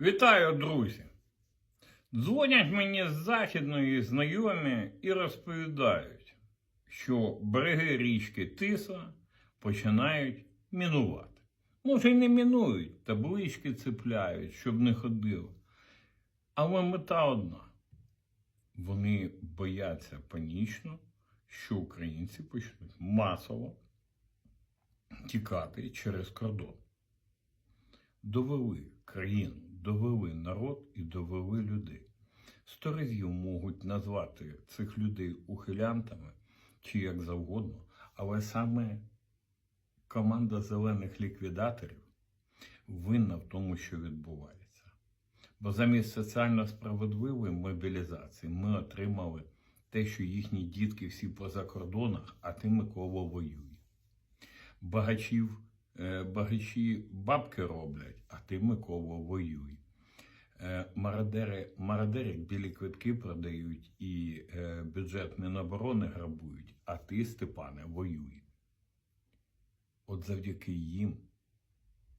Вітаю, друзі! Дзвонять мені з західної знайомі і розповідають, що береги річки Тиса починають мінувати. Може, й не мінують, таблички цепляють, щоб не ходили. Але мета одна. Вони бояться панічно, що українці почнуть масово тікати через кордон довели країну, довели народ і довели людей. Сто разів можуть назвати цих людей ухилянтами чи як завгодно, але саме команда зелених ліквідаторів винна в тому, що відбувається. Бо замість соціально справедливої мобілізації ми отримали те, що їхні дітки всі по закордонах, а ти Микола воює. Багачів багачі бабки роблять, а ти Микола воюй. Е, Мародери, мародери білі квитки продають і е, бюджет Міноборони грабують, а ти, Степане, воюй. От завдяки їм,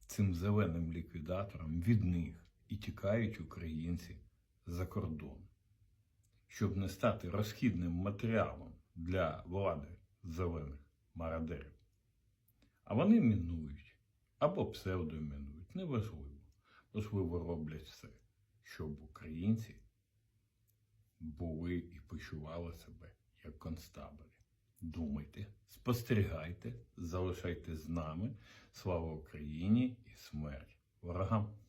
цим зеленим ліквідаторам, від них і тікають українці за кордон, щоб не стати розхідним матеріалом для влади зелених мародерів. А вони мінують або псевдомінують, неважливо. Важливо роблять все, щоб українці були і почували себе як констабелі. Думайте, спостерігайте, залишайте з нами. Слава Україні і смерть ворогам!